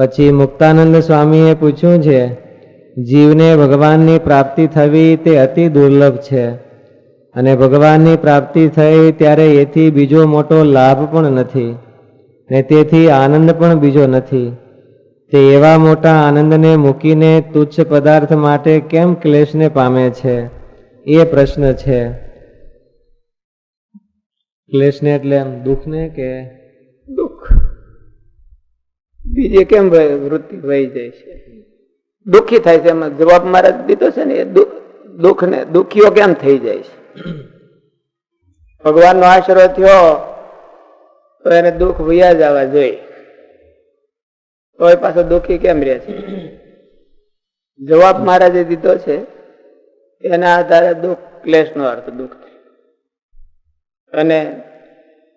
પછી મુક્તાનંદ સ્વામીએ પૂછ્યું છે, જીવને ભગવાનની પ્રાપ્તિ થવી તે અતિ દુર્લભ છે. અને ભગવાનની પ્રાપ્તિ થઈ ત્યારે એથી બીજો મોટો લાભ પણ નથી, ને તેથી આનંદ પણ બીજો નથી. તે એવા મોટા આનંદને મૂકીને તુચ્છ પદાર્થ માટે કેમ ક્લેશને પામે છે? એ પ્રશ્ન છે. ક્લેશને એટલે એમ દુઃખને કે બીજે કેમ વૃત્તિ વહી જાય છે? દુઃખી થાય છે, એમાં જવાબ મારા દીધો છે ને, એ દુઃખ ને દુઃખીઓ કેમ થઈ જાય છે? ભગવાનનો આશરો થયો, તો એને દુઃખ વયા જવા જોઈએ. તો એ પાછો દુઃખી કેમ રહે છે? જવાબ મહારાજે દીધો છે, એના આધારે દુઃખ, ક્લેશનો અર્થ દુઃખ અને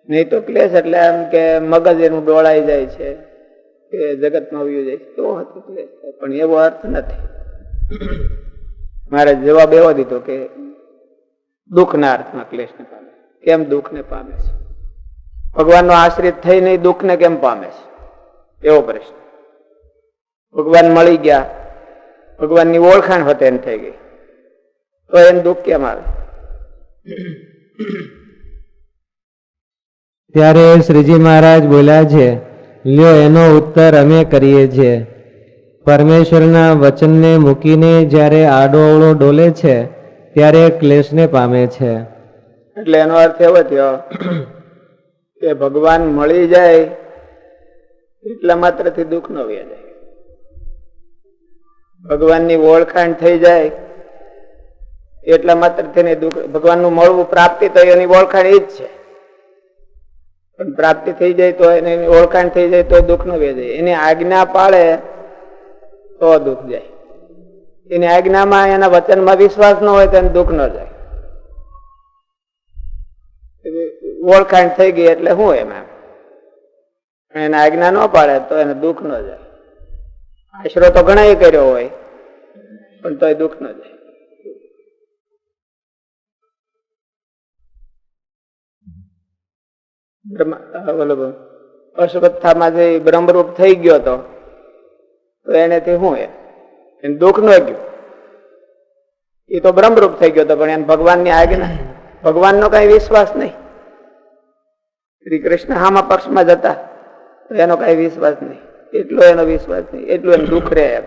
નહીં તો ક્લેશ એટલે એમ કે મગજ એનું ડોળાઈ જાય છે. કે જગતમાં વયું જાય તો હતો પણ એવો અર્થ નથી. મારે જવાબ એવો દીધો કે દુઃખના અર્થમાં ક્લેશને પામે. કેમ દુઃખને પામે છે? ભગવાનનો આશ્રિત થઈને દુઃખને કેમ પામે છે? એવો પ્રશ્ન. ભગવાન મળી ગયા. ભગવાનની ઓળખાણ હોતે એમ થઈ ગઈ. તો એમ દુઃખ કેમ આવે? ત્યારે શ્રીજી મહારાજ બોલ્યા છે લ્યો એનો ઉત્તર અમે કરીએ છીએ. પરમેશ્વરના વચનને મૂકીને જ્યારે આડો અવળો ડોલે છે, ત્યારે ક્લેશને પામે છે. એટલે એનો અર્થ એવો થયો કે ભગવાન મળી જાય, એટલા માત્રથી દુઃખ ન વ્યા જાય ભગવાનની ઓળખાણ થઈ જાય, એટલા માત્રથી દુઃખ, ભગવાનનું મળવું પ્રાપ્તિ તો એની ઓળખાણ એ જ છે. પણ પ્રાપ્તિ થઈ જાય તો એને ઓળખાણ થઈ જાય તો દુઃખ ન જાય એની આજ્ઞા પાળે તો દુઃખ જાય. એની આજ્ઞામાં એના વચનમાં વિશ્વાસ ન હોય તો એને દુઃખ ન જાય. ઓળખાણ થઈ ગઈ એટલે શું એમાં એને આજ્ઞા ન પાડે તો એને દુઃખ ન જાય. આશરો તો ઘણા કર્યો હોય, પણ તોય દુઃખ ન જાય. અશ્વત્થામાં જે બ્રહ્મરૂપ થઈ ગયો તો તો એનેથી શું એ? એને દુઃખ ન ગયું. એ તો બ્રહ્મરૂપ થઈ ગયો હતો, પણ એને ભગવાનની આજ્ઞા, ભગવાનનો કઈ વિશ્વાસ નહીં. શ્રી કૃષ્ણ હામા પક્ષમાં જતા તો એનો કઈ વિશ્વાસ નહીં. એટલો એનો વિશ્વાસ નહીં, એટલું એનું દુઃખ રહે એમ.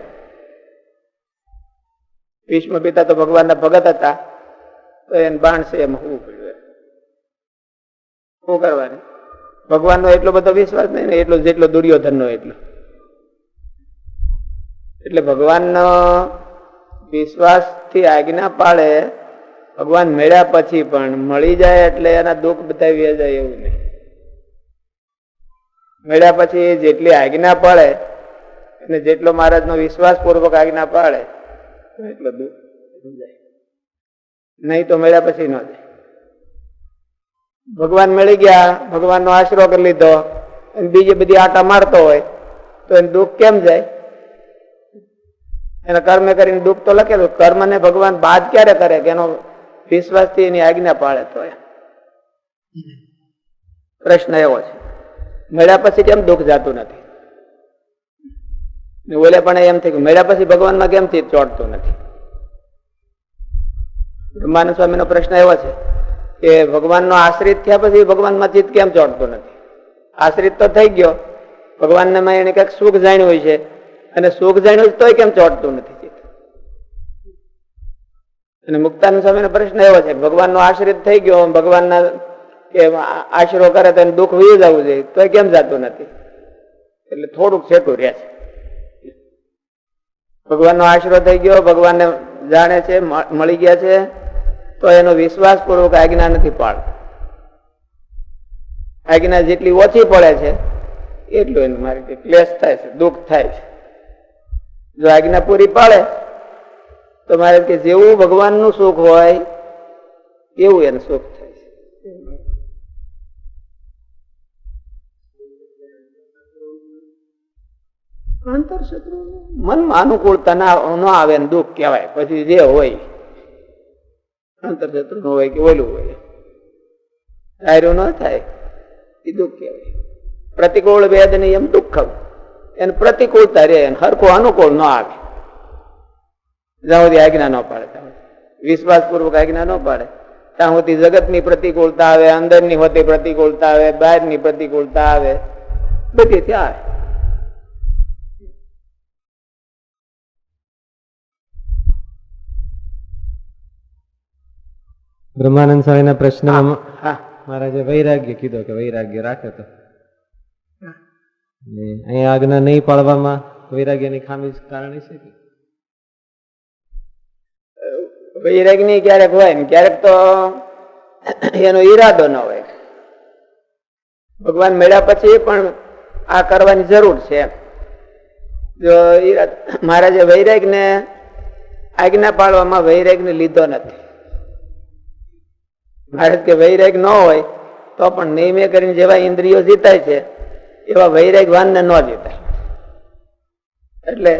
ભીષ્મ પિતા તો ભગવાનના ભગત હતા, તો એને બાણસે એમ હોવું પડ્યું શું કરવાનું? ભગવાનનો એટલો બધો વિશ્વાસ નહીં ને, એટલો જેટલો દુર્યોધનનો એટલો. એટલે ભગવાનનો વિશ્વાસથી આજ્ઞા પાળે ભગવાન મળ્યા પછી પણ મળી જાય એટલે એના દુઃખ બતાવી જાય એવું નહીં. મળ્યા પછી જેટલી આજ્ઞા પાળે અને જેટલો મહારાજનો વિશ્વાસ પૂર્વક આજ્ઞા પાળે, એટલો દુઃખ જાય. નહીં તો મળ્યા પછી ન જાય. ભગવાન મળી ગયા, ભગવાનનો આશરો કરી લીધો અને બીજે બધી આટા મારતો હોય તો એને દુઃખ કેમ જાય? એને કર્મે કરીને દુઃખ તો લખેલું, કર્મને ભગવાન બાદ ક્યારે કરે કે એનો વિશ્વાસથી એની આજ્ઞા પાળે તો પ્રશ્ન એવો છે. મળ્યા પછી કેમ દુઃખ જાતું નથી? ઓલે પણ એમ કે મળ્યા પછી ભગવાનમાં કેમ ચોટતું નથી? બ્રહ્માનંદ સ્વામીનો પ્રશ્ન એવો છે. કે ભગવાનનો આશ્રિત થયા પછી ભગવાનમાં ચિત્ત કેમ ચોંટતું નથી? આશ્રિત તો થઈ ગયો. ભગવાનને માં એને કંઈક સુખ જાણ્યું હોય છે. અને સુખ જાણ્યું તોય કેમ ચોટતું નથી ચિત્ત? અને મુક્તાનંદ સ્વામીનો પ્રશ્ન એવો છે, ભગવાનનો આશ્રિત થઈ ગયો, ભગવાનના કે આશરો કરે તો એને દુઃખ વયું જવું જોઈએ, તોય કેમ જાતું નથી? એટલે થોડુંક છેટું રહે છે. ભગવાનનો આશરો થઈ ગયો, ભગવાનને જાણે છે મળી ગયા છે. તો એનો વિશ્વાસપૂર્વક આજ્ઞા નથી પાડતો. આજ્ઞા જેટલી ઓછી પડે છે, એટલું એનું મારી ક્લેશ થાય છે, દુઃખ થાય છે. જો આજ્ઞા પૂરી પાડે, તો મારે કે જેવું ભગવાનનું સુખ હોય, એવું એનું સુખ થાય છે. આંતરશત્રુ મનમાં અનુકૂળતા ના આવે દુઃખ કહેવાય. પછી જે હોય આંતરશત્રુ નું હોય કે ઓલું હોય. ડાયરો ન થાય, એ દુઃખ કહેવાય. પ્રતિકૂળ વેદ એમ દુઃખમ એને પ્રતિકૂળતા રહે હરખું અનુકૂળ ન આવે. જ્યાં સુધી આજ્ઞા ન પાડે વિશ્વાસપૂર્વક આજ્ઞા ન પાડે. ત્યાં સુધી જગતની પ્રતિકૂળતા આવે, અંદરની હોતી પ્રતિકૂળતા આવે, બહારની પ્રતિકૂળતા આવે. બધી ત્યાં આવે બ્રહ્માનંદ સ્વામીના પ્રશ્નમાં મહારાજે વૈરાગ્ય કીધો કે વૈરાગ્ય રાખે તો. અહીંયા આજ્ઞા નહીં પાળવામાં વૈરાગ્યની ખામી કારણ છે કે? વૈરાગની ક્યારેક હોય ને ક્યારેક તો એનો ઈરાદો ન હોય. ભગવાન મળ્યા પછી પણ આ કરવાની જરૂર છે. જો મહારાજે વૈરાગ ને આજ્ઞા પાડવામાં વૈરાગ ને લીધો નથી. મહારાજ કે વૈરાગ ન હોય, તો પણ નિયમે કરીને જેવા ઇન્દ્રિયો જીતાય છે, એવા વૈરાગ વાનને ન જીતાય. એટલે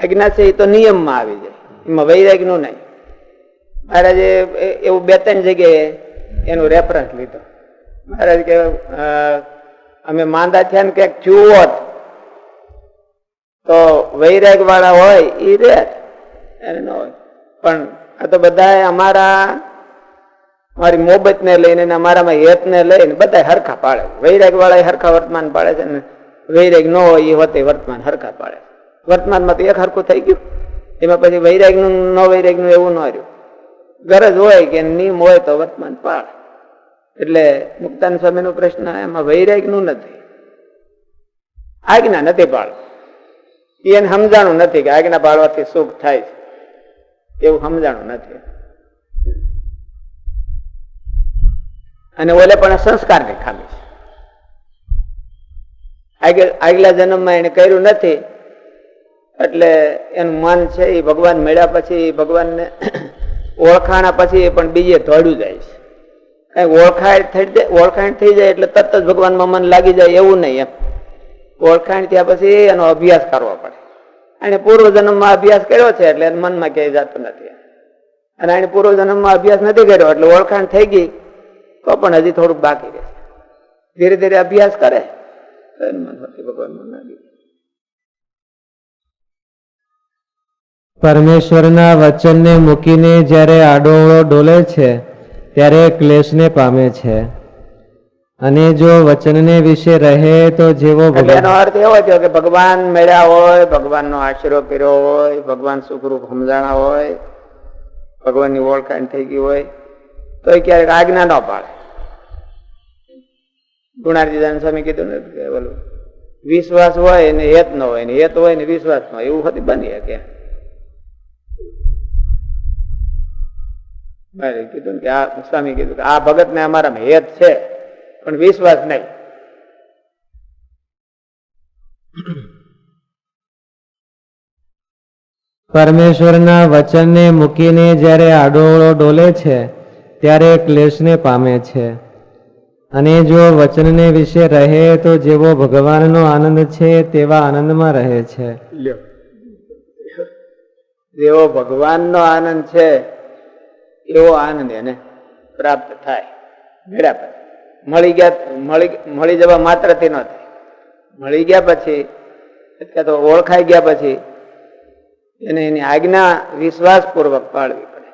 આજ્ઞા છે એ તો નિયમમાં આવી જાય. એમાં વૈરાગનું નહીં. મહારાજે એવું બે ત્રણ જગ્યાએ એનું રેફરન્સ લીધો. મહારાજ કે અમે માંદા થયા ને ક્યાંક થયું તો વૈરાગ વાળા હોય એ રે ન હોય. પણ આ તો બધા અમારા મારી મોબતને લઈને મારામાં અમારામાં હેત ને લઈને બધા હરખા પાડે વૈરાગ વાળા હરખા વર્તમાન પાડે છે ને વૈરાગ ન હોય એ હોતે વર્તમાન હરખા પાડે વર્તમાનમાં તો એક હરખું થઈ ગયું. એમાં પછી વૈરાગનું ન વૈરાગનું એવું ન રહ્યું. ગરજ હોય કે નિયમ હોય તો વર્તમાન પાડે. એટલે મુક્તાન સ્વામીનો પ્રશ્ન એમાં વૈરાગનું નથી. આજ્ઞા નથી પાડવું એને સમજાણું નથી કે આજ્ઞા પાડવાથી સુખ થાય છે. એવું સમજાણું નથી. અને ઓલે પણ સંસ્કારની ખામી છે. આગલા જન્મમાં એને કર્યું નથી, એટલે એનું મન છે એ ભગવાન મળ્યા પછી ભગવાનને ઓળખાણા પછી એ પણ બીજે ધોડ્યું જાય છે. કઈ ઓળખાણ થઈ જાય ઓળખાણ થઈ જાય એટલે તરત જ ભગવાનમાં મન લાગી જાય એવું નહીં એમ. ઓળખાણ થયા પછી એનો અભ્યાસ કરવો પડે. એને પૂર્વ જન્મમાં અભ્યાસ કર્યો છે એટલે મનમાં ક્યાંય જતું નથી. અને એને પૂર્વ જન્મમાં અભ્યાસ નથી કર્યો એટલે ઓળખાણ થઈ ગઈ. તો પણ હજી થોડુંક બાકી રહે ધીરે ધીરે અભ્યાસ કરે. જાય. પરમેશ્વરના વચનને મૂકીને જ્યારે આડોળો ડોલે છે ત્યારે ક્લેશને પામે છે. અને જો વચનને વિશે રહે તો જેવો ભગવાન એનો અર્થ એવો થયો કે ભગવાન મળ્યા હોય ભગવાનનો આશરો કર્યો હોય ભગવાન સુખરૂપ સમજાણા હોય ભગવાનની ઓળખાણ થઈ ગઈ હોય તો એ ક્યારેક આજ્ઞા ન પાડે ગુણાર્જીદાન સ્વામી કીધું ને, કે વિશ્વાસ હોય ને હેત ન હોય ને હેત હોય ને વિશ્વાસ ન હોય, એવું હતી બની શકે. મારે કીધું કે આ સ્વામી કીધું કે આ ભગત ને અમારા હેત છે, પણ વિશ્વાસ નહીં. પરમેશ્વરના વચનને મૂકીને જ્યારે આડોળો ડોલે છે, ત્યારે ક્લેશને પામે છે. અને જો વચનને વિશે રહે તો જેવો ભગવાનનો આનંદ છે, તેવા આનંદમાં રહે છે. જેવો ભગવાનનો આનંદ છે, એવો આનંદ એને પ્રાપ્ત થાય. મેળા પછી મળી ગયા, મળી મળી જવા માત્રથી ન થાય. મળી ગયા પછી, અથવા તો ઓળખાઈ ગયા પછી, એને એની આજ્ઞા વિશ્વાસપૂર્વક પાળવી પડે.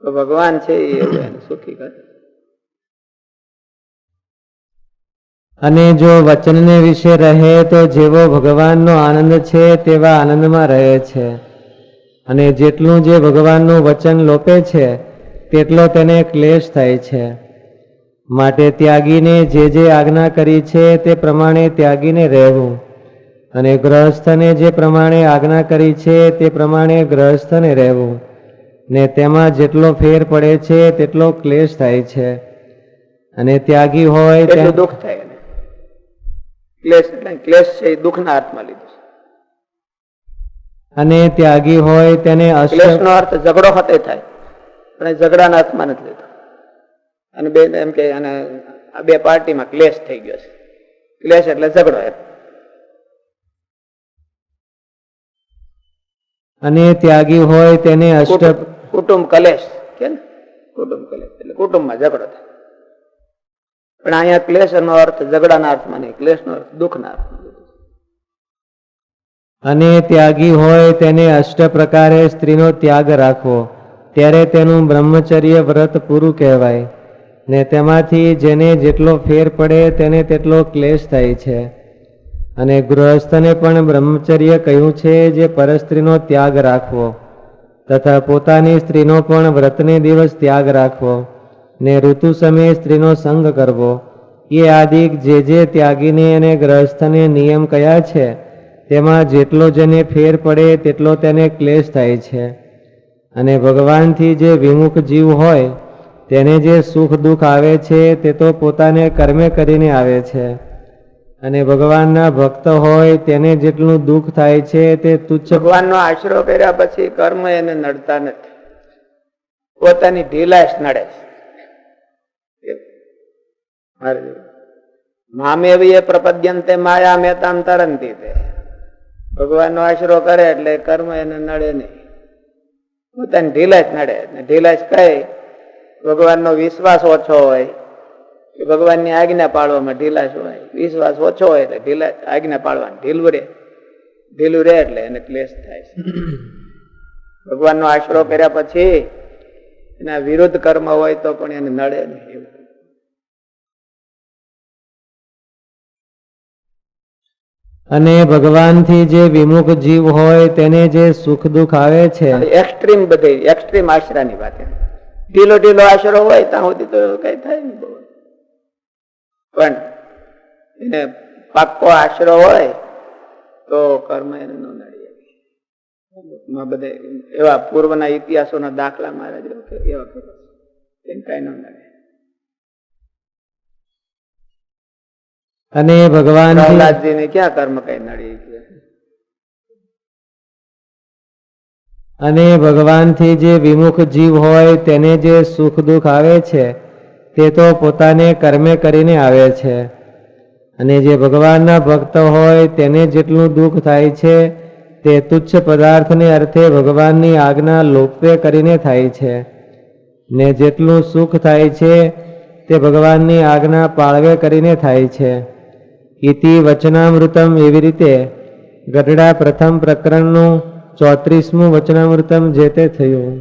તો ભગવાન છે એ સુખી કરે. અને જો વચનને વિશે રહે તો જેવો ભગવાનનો આનંદ છે તેવા આનંદમાં રહે છે. અને જેટલું જે ભગવાનનું વચન લોપે છે તેટલો તેને ક્લેશ થાય છે. માટે ત્યાગીને જે જે આજ્ઞા કરી છે તે પ્રમાણે ત્યાગીને રહેવું. અને ગ્રહસ્થને જે પ્રમાણે આજ્ઞા કરી છે તે પ્રમાણે ગ્રહસ્થને રહેવું. ને તેમાં જેટલો ફેર પડે છે તેટલો ક્લેશ થાય છે. અને ત્યાગી હોય દુઃખ થાય ક્લેશ એટલે ક્લેશ છે એ દુઃખના અર્થમાં લીધું છે. અને ત્યાગી હોય તેને ક્લેશનો અર્થ ઝઘડો હતે થાય પણ ઝઘડાના અર્થમાં નથી લીધો. અને બે એમ કે અને આ બે પાર્ટીમાં ક્લેશ થઈ ગયો છે. ક્લેશ એટલે ઝઘડો એમ. અને ત્યાગી હોય તેને અષ્ટ કુટુંબ- કલેશ કે કુટુંબ કલેશ એટલે કુટુંબમાં ઝઘડો થાય. પણ અહીંયા ક્લેશ નો અર્થ ઝઘડાના અર્થમાં નહીં, ક્લેશનો અર્થ દુઃખના અર્થમાં અને ત્યાગી હોય તેને અષ્ટ પ્રકારે સ્ત્રીનો ત્યાગ રાખવો. ત્યારે તેનું બ્રહ્મચર્ય વ્રત પૂરું કહેવાય. ને તેમાંથી જેને જેટલો ફેર પડે તેને તેટલો ક્લેશ થાય છે. અને ગૃહસ્થને પણ બ્રહ્મચર્ય કહ્યું છે જે પરસ્ત્રીનો ત્યાગ રાખવો. તથા પોતાની સ્ત્રીનો પણ વ્રતને દિવસ ત્યાગ રાખવો. ને ઋતુ સમયે સ્ત્રીનો સંગ કરવો. એ આદિક જે જે ત્યાગીને અને ગ્રહસ્થને નિયમ કયા છે, તેમાં જેટલો જેને ફેર પડે તેટલો તેને ક્લેશ થાય છે. અને ભગવાનથી જે વિમુખ જીવ હોય, તેને જે સુખ દુઃખ આવે છે, તે તો પોતાને કર્મે કરીને આવે છે. અને ભગવાનના ભક્ત હોય, તેને જેટલું દુઃખ થાય છે, તે તુચ્છ ભગવાનનો આશરો કર્યા પછી કર્મ એને નડતા નથી. પોતાની ઢીલાશ નડે છે. મામેવીએ પ્રપદ્યંતે માયા મેતામ તરંતી તે. ભગવાનનો આશરો કરે એટલે કર્મ એને નડે નહીં. પોતાની ઢીલાશ નડે. ને ઢીલાશ કહે, ભગવાનનો વિશ્વાસ ઓછો હોય. કે ભગવાનની આજ્ઞા પાળવામાં ઢીલાશ હોય. વિશ્વાસ ઓછો હોય એટલે ઢીલા આજ્ઞા પાળવાની ઢીલું રહે. ઢીલું રહે એટલે એને ક્લેશ થાય છે. ભગવાનનો આશરો કર્યા પછી એના વિરુદ્ધ કર્મ હોય તો પણ એને નડે નહીં અને ભગવાનથી જે વિમુખ જીવ હોય તેને જે સુખ દુઃખ આવે છે એક્સ્ટ્રીમ બધી એક્સ્ટ્રીમ આશરાની વાત ઢીલો ઢીલો આશરો હોય, ત્યાં સુધી તો કઈ થાય નહીં. પણ એને પાક્કો આશરો હોય, તો કર્મ એને ન નડી બધે એવા પૂર્વના ઇતિહાસોના દાખલા મારા કે- એવા. કઈ ન નડે અને ભગવાન પ્રહલાદજીને ક્યાં કર્મ કઈ નડી? અને ભગવાનથી જે વિમુખ જીવ હોય તેને જે સુખ દુઃખ આવે છે તે તો પોતાને કર્મે કરીને આવે છે. અને જે ભગવાનના ભક્ત હોય તેને જેટલું દુઃખ થાય છે તે તુચ્છ પદાર્થને અર્થે ભગવાનની આજ્ઞા લોપે કરીને થાય છે. ને જેટલું સુખ થાય છે તે ભગવાનની આજ્ઞા પાળવે કરીને થાય છે. ઇતિ વચનામૃતમ એવી રીતે ગઢડા પ્રથમ પ્રકરણનું ચોત્રીસમું વચનામૃતમ જે તે થયું